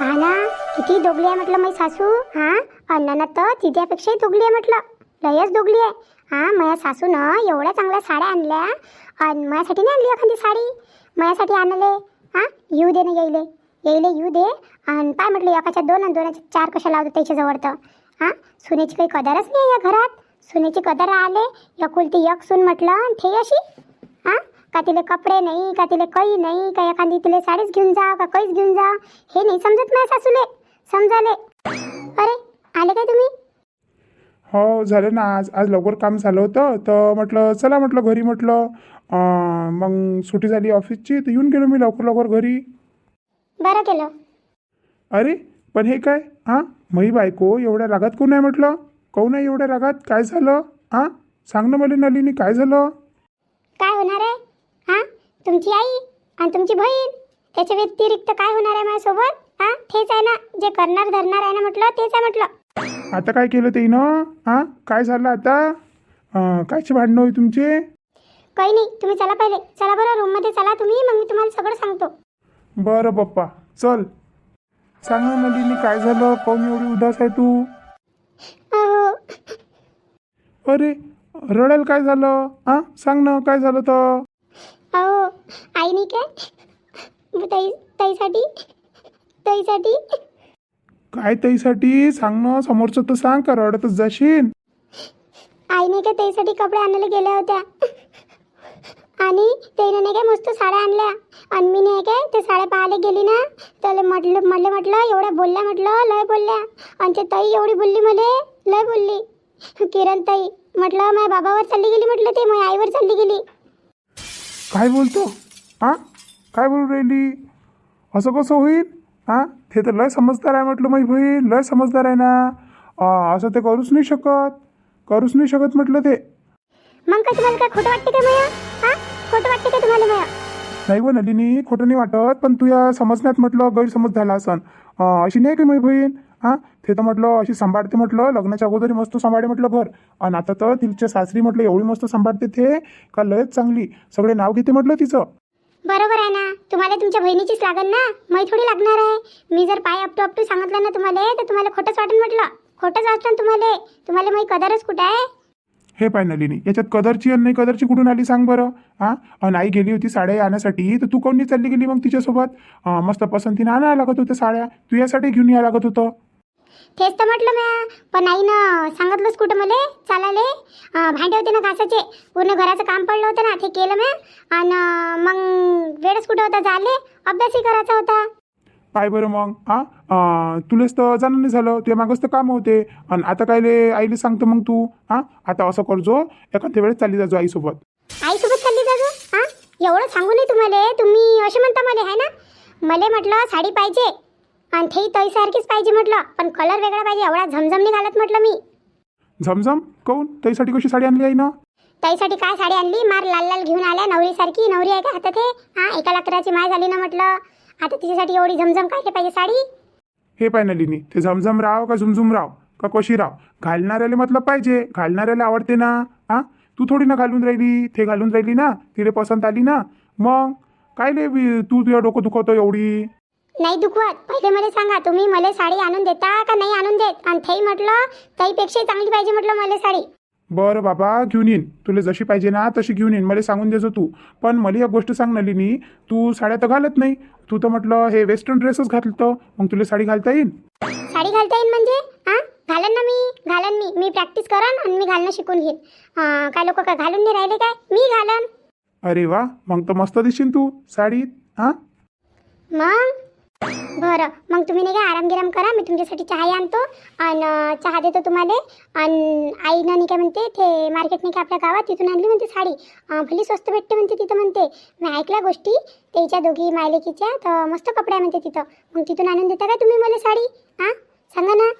हा ना किती दोगली आहे म्हटलं माझी सासू? हा? अण्णांना तर तिच्यापेक्षाही दोगली आहे म्हटलं. लयच दोगली आहे. हा माझ्या सासूनं एवढ्या चांगल्या साड्या आणल्या. आणि माझ्यासाठी नाही आणली एखादी साडी? माझ्यासाठी आणले. हा? येऊ दे ना येईले. येईले येऊ दे. आणि पाय म्हटलं एकाच्या दोन आणि दोनाच्या चार कशा लावतो त्याच्याजवळ तर. हा? सुनेची काही कदरच नाही या घरात. सुनेची कदर आले. एकुलती एक सून म्हटलं आणि ते अशी. हा? का तिले कपडे नाही का तिले काही नाही का एखादी तिले साडीच घेऊन जा का काहीच घेऊन जा हे नाही समजत माझ्या सासूले. समजाले. अरे आले काय तुम्ही? हो झालं ना आज. आज लवकर काम झालं होतं तर म्हटलं चला म्हटलं घरी म्हटलं. अं, मग सुट्टी झाली ऑफिसची तर येऊन गेलो मी लवकर लवकर घरी. बरं केलं. अरे पण हे काय? हां? मही बायको एवढ्या रागात कोण आहे म्हटलं? कोण आहे एवढ्या रागात? काय झालं? हां? सांग ना मला नलिनी काय झालं? काय होणार आहे? तुमची आई आणि तुमची बहीण त्याच्या व्यतिरिक्त काय होणार आहे माझ्यासोबत? हा? तेच आहे ना जे करणार धरणार आहे ना म्हटलं तेच आहे म्हटलं. आता काय केलं ते ना हां? काय झालं आता? कायचे भांडणं होई तुमचे? काही नाही तुम्ही चला पहिले. चला बरं रूममध्ये चला तुम्ही मग मी तुम्हाला सगळं सांगतो. बरं पप्पा. चल. सांग ना नलिनी काय झालं? कोण एवढी उदास आहे तू. अरे रडायला काय झालं? हां? सांग ना काय झालं तर? अहो आई नाही काय? ताई ताईसाठी? ताईसाठी? काय ताईसाठी? सांग ना समोरचं तर सांग का रडतच जाशील. आई नाही का ताईसाठी कपडे आणायला गेल्या होत्या? आणि त्याने नाही काय मस्त साड्या आणल्या? आणि मी नाही काय ते साड्या पाहायला गेली ना तर म्हटलं म्हटलं म्हटलं एवढ्या बोलल्या म्हटलं लय बोलल्या. आणि ते ताई एवढी बोलली मले लय बोलली. किरण ताई म्हटलं माझ्या बाबावर चालली गेली म्हटलं ते माझ्या आईवर चालली गेली. काय बोलतो? हां? काय बोलू राहिली? असं कसं होईल? हां? ते तर लय समजदार आहे म्हटलं माझी बहीण. लय समजदार आहे ना. अं, असं ते करूच नाही शकत. करूच नाही शकत म्हटलं ते. मग काय तुम्हाला काय खोटं वाटते का माया हा? खोटं वाटते का तुम्हाला माया नाही व नलिनी खोटं नाही वाटत पण तू या समजण्यात म्हटलं गैरसमज झाला असन. अं, अशी नाही का माझी बहीण? हां? ते तर म्हटलं अशी सांभाळते म्हटलं लग्नाच्या अगोदर मस्त सांभाळते म्हटलं घर आणि आता तर तिच्या सासरी म्हटलं एवढी मस्त सांभाळते ते का लयच चांगली. सगळे नाव घेते म्हटलं तिचं. बरोबर आहे ना. तुम्हाला तुमच्या बहिणीचीच लागन ना? मै थोडी लागणार आहे. मी जर पाय अपटू अपटू सांगितलं ना तुम्हाला तर तुम्हाला खोटंच वाटेल म्हटलं. खोटंच वाटलं ना तुम्हाला. तुम्हाला माही कदरच कुठं आहे? हे पाय नलिनी याच्यात कदरची आणि नाही कदरची कुठून आली सांग बरं हां? आणि आई गेली होती साड्या आणण्यासाठी तर तू कोणी चालली गेली मग तिच्यासोबत? मस्त पसंतीनं आणायला लागत होत्या साड्या. तू यासाठी घेऊन यायला लागत होतं. तेच तर म्हटलं म्या. पण आईनं सांगितलंच कुठं मला? चालाले अं, भांडे होते ना घासाचे पूर्ण घराचं काम पडलं होतं ना ते केलं म्या. आणि मग वेळच कुठं होता? झाले. अभ्यासही करायचा होता. काय बरं मग? हां? तुलेच तर जाणं नाही झालं. तुझ्या मागच तर काम होते. आणि आता कायले आईले सांगतो मग तू? हां? आता असं करजो एखाद्या वेळेस चालली जाजो आईसोबत. आईसोबत चालली जा गं हा? एवढं सांगू नाही तुम्हाला. तुम्ही असे म्हणता मला आहे ना? मला म्हटलं साडी पाहिजे. आणि ते तैसारखीच पाहिजे म्हटलं. पण कलर वेगळा पाहिजे. एवढा झमझम नाही घालत म्हटलं मी. झमझम? काऊन त्यासाठी कशी साडी आणली आई ना ताईसाठी काय साडी आणली? मार लाल लाल घेऊन आल्या. नवरीसारखी. नवरी आहे का हातात हे? हा एका लाकडाची माय झाली ना म्हटलं. आता तिच्यासाठी एवढी झमझम काय पाहिजे साडी? हे पाय नलिनी ते झमझम राव का झुमझुम राव? का कशी राव? घालणाऱ्याला मतलब पाहिजे. घालणाऱ्याला आवडते ना? हां? तू थोडी ना घालून राहिली. ते घालून राहिली ना? तिला पसंत आली ना? मग? काय बी- तू तुझ्या डोकं दुखवतो एवढी? नाही दुखवत. पहिले मला सांगा तुम्ही मला साडी आणून देता का नाही आणून देत? आणि तेही म्हटलं ताईपेक्षा चांगली पाहिजे म्हटलं मला साडी. बरं बाबा घेऊन येईन. तुला जशी पाहिजे ना तशी घेऊन येईन. मला सांगून देजो तू. पण मला एक गोष्ट सांग नलिनी तू साड्या तर घालत नाही. तू तर म्हटलं हे वेस्टर्न ड्रेसच घालतं. मग तुला साडी घालता येईल साडी घालता येईल म्हणजे? हा घालन ना मी. घालन मी. मी प्रॅक्टिस करन आणि मी घालणं शिकून घेईन. काय लोक काय घालून नाही राहिले काय? मी घालन. अरे वा मग तर मस्त दिसशील तू. साडीत हां मग? बरं मग तुम्ही नाही काय आराम गिराम करा मी तुमच्यासाठी चहा आणतो आणि चहा देतो तुम्हाला. आणि आईनं नाही काय म्हणते ते मार्केट नाही का आपल्या गावात तिथून आणली म्हणते साडी. भली स्वस्त भेटते म्हणते तिथं म्हणते. मी ऐकल्या गोष्टी त्याच्या दोघी मायलेकीच्या तर मस्त कपडे आहे म्हणते तिथं. मग तिथून आणून देता का तुम्ही मला साडी? हां? सांगा ना.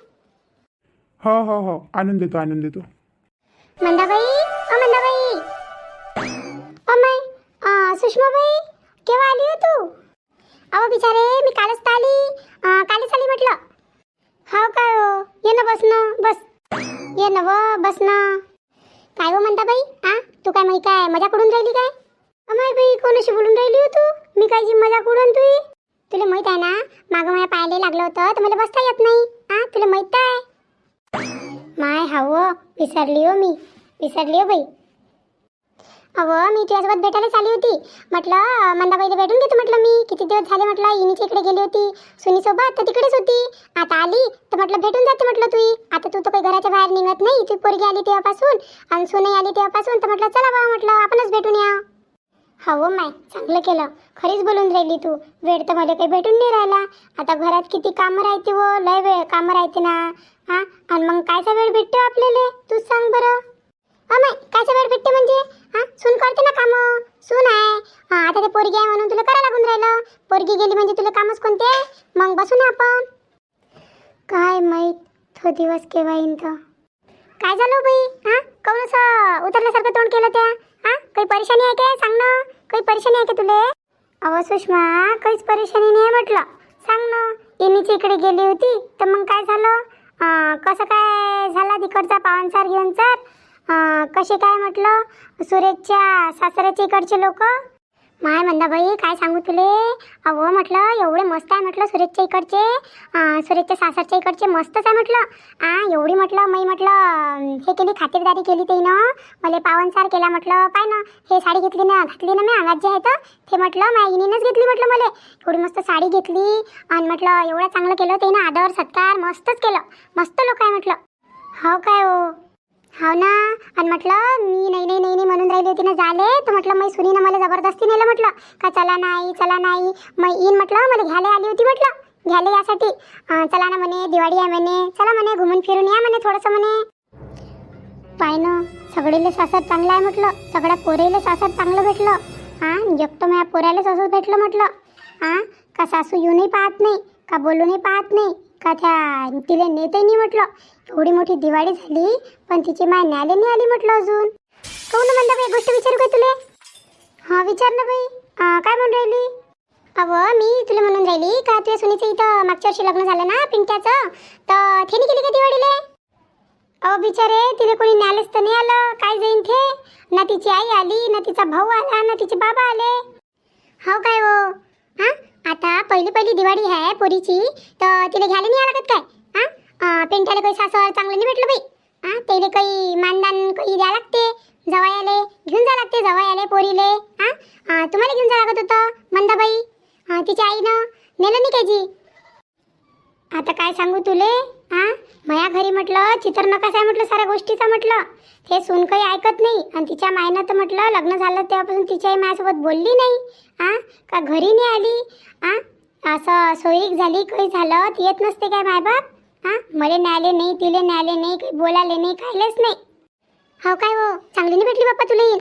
हो हो हो. आणून देतो आणून देतो. मंदाबाई ओ मंदाबाई. ओ माय सुषमाबाई केव्हा आली हो तू? अहो बिचारे मी कालच तर आली. अं, कालच आली म्हटलं. हो काय हो? ये ना बस ना बस. ये ना व बस ना. काय हो म्हणता बाई? हा तू काय माहीत काय? मजा करून राहिली काय? अमाय बाई कोणाशी बोलून राहिली हो तू? मी काय जी मजा करून तुई? तुला माहीत आहे ना मागं माझ्या पायाला लागलं होतं तर मला बसता येत नाही. हा तुला माहीत आहे? माय हाव विसरली हो मी. विसरली हो बाई. अगं मी तुझ्यासोबत भेटायला आली होती. म्हटलं मंदाबाईला भेटून घेतो म्हटलं मी. किती दिवस झाले म्हटलं इनीच्या इकडे गेली होती. सुनीसोबत तर तिकडेच होती. आता आली तर म्हटलं भेटून जाते म्हटलं तू आता तू तर काही घराच्या बाहेर निघत नाही. ती पोरगी आली तेव्हापासून. आणि सुनई आली तेव्हापासून तर म्हटलं चला बा म्हटलं आपणच भेटून या. हो माय चांगलं केलं. खरीच बोलून राहिली तू. वेळ तर मला काही भेटून नाही राहिला. आता घरात किती कामं राहते व लय वेळ कामं राहते ना. हा? आणि मग कायचा वेळ भेटतो आपल्याला? तूच सांग बरं. अमाय कायचा वेळ भेटते म्हणजे? हा सून करते ना काम. सून आहे. आता ते पोरगी आहे म्हणून तुला करा लागून राहिलं. पोरगी गेली म्हणजे तुला कामच कोणते? मग बसू ना आपण. काय माहीत तो दिवस केव्हा येईन तर काय झालं बाई? हा काऊन असं उतरल्यासारखं तोंड केलं त्या? हा काही परेशानी आहे काय? सांग ना. काही परेशानी आहे का तुले? अहो सुषमा काहीच परेशानी नाही आहे म्हटलं. सांग ना. इनीची इकडे गेली होती तर मग काय झालं? कसं काय झाला तिकडचा पावनसार घेऊन चार कसे काय म्हटलं? सुरेशच्या सासऱ्याच्या इकडचे लोक? माय मंदाबाई काय सांगू तुले? अहो म्हटलं एवढे मस्त आहे म्हटलं सुरेशच्या इकडचे. सुरेशच्या सासरच्या इकडचे मस्तच आहे म्हटलं. आ एवढी म्हटलं मी म्हटलं हे केली खातिरदारी केली ते ना मला पावनसार केला म्हटलं पाय ना हे साडी घेतली ना घातली ना मी अंगात जे आहे तर ते म्हटलं मायनीनंच घेतली म्हटलं मला. एवढी मस्त साडी घेतली आणि म्हटलं एवढं चांगलं केलं ते ना आदर सत्कार मस्तच केलं. मस्त लोक आहे म्हटलं. हो काय हो? पण म्हटलं मी नाही नाही नाही म्हणून राहिली होती ना झाले तर म्हटलं मी सुनीनं मला जबरदस्ती नेलं म्हटलं का चला नाही चला नाही मग येईन म्हटलं मला घ्यायला आली होती म्हटलं घ्यायला यासाठी चला ना म्हणे दिवाळी आहे म्हणे चला म्हणे घुमून फिरून या म्हणे थोडंसं म्हणे. पाय ना सगळेले सासर चांगलं आहे म्हटलं सगळ्या पोरेले सासर चांगलं भेटलं हा जगतो माझ्या पोऱ्यालाच असंच भेटलं म्हटलं हां का सासू येऊनही पाहत नाही का बोलूनही पाहत नाही का त्या तिला नेतही नाही म्हटलं. एवढी मोठी दिवाळी झाली पण तिची माय न्यायला नाही आली म्हटलं अजून. कोण म्हणता बाई गोष्ट विचारू काय तुले? हा विचार ना बाई. काय म्हणून राहिली? अव मी तुला म्हणून राहिली का तुझ्या सुनीचं इथं मागच्या वर्षी लग्न झालं ना पिंट्याचं? तर थेनी केली का दिवाळीले? अहो बिचारे तिने कोणी न्यालेच तर नाही आलं. काय जाईन थे? ना तिची आई आली ना तिचा भाऊ आला ना तिचे बाबा आले. हो काय हो? हा आता पहिली पहिली दिवाळी आहे पोरीची तर तिला घ्यायला नाही लागत काय? हा पेंटाला काही सासर चांगलं नाही भेटलं बाई. हा त्याला काही मानदान काही द्या लागते जवायाले घेऊन जा लागते जवायाले पोरीले. हा तुम्हाला घेऊन जा लागत होतं मंदाबाई. हा तिच्या आईनं नेलं नाही काय जी? आता काय सांगू तुले? हां? माया घरी म्हटलं चित्र नकास आहे म्हटलं साऱ्या गोष्टीचा म्हटलं. हे सून काही ऐकत नाही. आणि तिच्या मायनं तर म्हटलं लग्न झालं तेव्हापासून तिच्याही माझ्यासोबत बोलली नाही. हा? का घरी नाही आली? हा? असं सोयीक झाली काही झालं? ती येत नसते काय मायबाप? हा? मला न्यायले नाही तिले न्यायले नाही काही बोलायले नाही कायलेच नाही. हो काय हो? चांगली नाही भेटली बाप्पा तुला येईल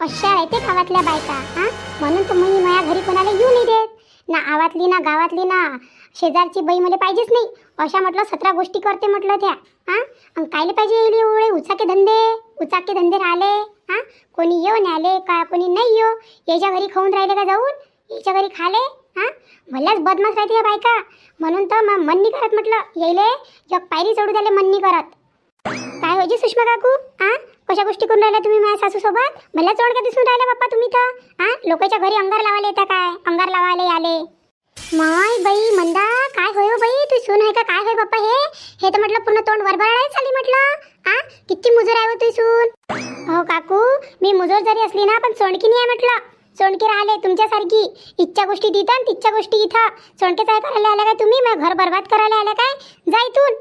अशा येते गावातल्या बायका. हां? म्हणून तुम्ही माझ्या घरी कोणाला येऊ नाही देत. ना आवातली ना गावातली ना शेजारची बाई मला पाहिजेच नाही. अशा म्हटलं सतरा गोष्टी करते म्हटलं त्या. हा? कायले पाहिजे येईल एवढे? उचाके धंदे? उचाके धंदे राहिले? हा? कोणी येऊ न्याले का कोणी नाही येऊ याच्या घरी खाऊन राहिले का जाऊन? याच्या घरी खाले? हा? भल्याच बदमाश राहते या बायका. म्हणून तर मग मन नाही करत म्हटलं. येईले जग पायरी चढू झाले मन नाही करत. काय होजे सुषमा काकू? हां? कशा गोष्टी करून राहिल्या तुम्ही माझ्या सासूसोबत? मला चोड दिसून राहिल्या बाप्पा तुम्ही तर? लोकांच्या घरी अंगार लावायला येता काय? अंगार लावायला आले माय बाई मंदा काय होय हो बाई? तू सून आहे का? काय होय बाप्पा हे? हे तर म्हटलं पूर्ण तोंड वरभरायला चालली म्हटलं. आ? किती मुजोर आहे हो तू सून? हो काकू मी मुजोर जरी असली ना पण सोंडकी नाही आहे म्हटलं. सोंडकी राहिले तुमच्यासारखी. इच्छा गोष्टी तिथं आणि तिच्या गोष्टी इथं. सोंडके काय करायला आल्या काय तुम्ही? मग घर बरबाद करायला आल्या काय? जा इथून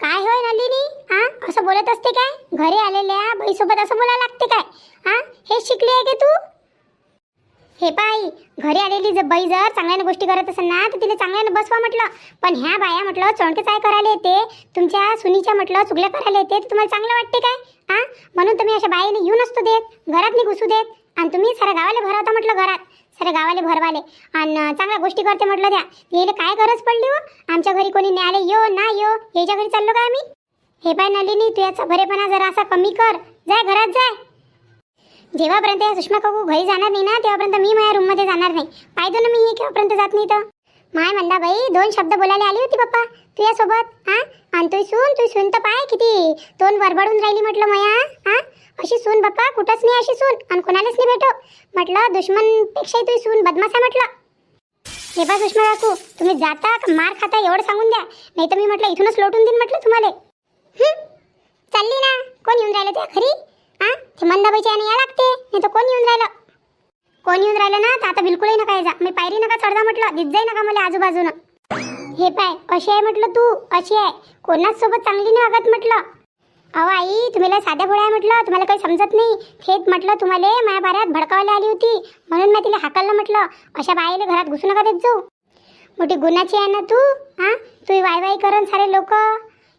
काय होय नंदिनी? हा असं बोलत असते काय? घरी आलेल्या बाईसोबत असं बोलायला लागते काय? हा हे शिकली आहे का तू? हे पाई घरी आलेली जर बाई जर चांगल्यानं गोष्टी करत असेल ना तर तिला चांगल्यानं बसवा म्हटलं. पण ह्या बाया म्हटलं चोणके काय करायला येते तुमच्या सुनीच्या म्हटलं चुगल्या करायला येते तर तुम्हाला चांगलं वाटते काय? हा? म्हणून तुम्ही अशा बाईने येऊ नसतो देत घरात नाही घुसू देत. आणि तुम्ही साऱ्या गावाला भरवता म्हटलं घरात साऱ्या गावाले भरवाले. आणि चांगल्या गोष्टी करते म्हटलं द्या. यायला काय गरज पडली हो? आमच्या घरी कोणी न्यायला यो ना यो याच्या घरी चाललो काय आम्ही? हे पाय नलिनी तू याचा भरेपणा जरा असा कमी कर. जाय घरात जाय. जेव्हापर्यंत या सुषमा काकू घरी जाणार नाही ना तेव्हापर्यंत मी माझ्या रूममध्ये जाणार नाही. पाहिजे ना मी हे केव्हापर्यंत जात नाही तर माय म्हणला बाई दोन शब्द बोलायला आली होती पप्पा तुझ्यासोबत हा? आणि तू सून तू सून तर पाय किती तोंड वरबडून राहिली म्हटलं मया हा? अशी सून बाप्पा कुठंच नाही अशी सून आणि कोणालाच नाही भेटो. म्हटलं दुश्मनपेक्षाही तू सून बदमाश आहे म्हटलं. हे पा सुषमा काकू तुम्ही जाता का मार खाता एवढं सांगून द्या नाही तर मी म्हटलं इथूनच लोटून देईन म्हटलं तुम्हाला. चालली ना कोण येऊन राहिलं ते खरी हा? ते मंदाबाईच्या याने या लागते. नाही तर कोण येऊन राहिलं? कोण येऊन राहिलं ना? तर आता बिलकुलही नका जा मी पायरी नका चढदा म्हटलं. दिस जाई नका मला आजूबाजूनं. हे पाय अशी आहे म्हटलं तू? अशी आहे. कोणाच सोबत चांगली नाही वागत म्हटलं. अहो आई तुम्हाला साध्या भोळ्या म्हटलं. तुम्हाला काही समजत नाही. थेट म्हटलं तुम्हाला माझ्या बाऱ्यात भडकावायला आली होती. म्हणून मी तिला हाकललं म्हटलं. अशा बाईला घरात घुसू नका देत जाऊ. मोठी गुन्हाची आहे ना तू? हा? तू वाय वाय करन सारे लोक.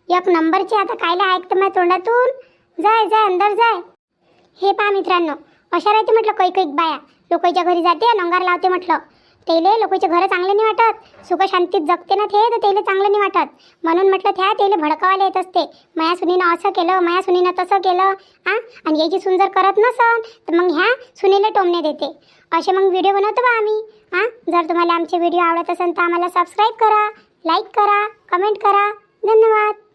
एक नंबरची आता कायला ऐकतं माझ्या तोंडातून. जाय जाय अंदर जाय. हे पहा मित्रांनो अशा राहते म्हटलं काही काही बाया. लोकांच्या घरी जाते आणि अंगार लावते म्हटलं. तेले लोकांचे घरं चांगले नाही वाटत. सुख शांतीत जगते ना ते तर तेले चांगलं नाही वाटत. म्हणून म्हटलं त्या तेले भडकावायला येत असते. माया सुनीनं असं केलं माया सुनीनं तसं केलं हां आणि याची सून जर करत नसन तर मग ह्या सुनीला टोमणे देते. असे मग व्हिडिओ बनवतो बा आम्ही हां जर तुम्हाला आमचे व्हिडिओ आवडत असेल तर आम्हाला सबस्क्राईब करा लाईक करा कमेंट करा. धन्यवाद.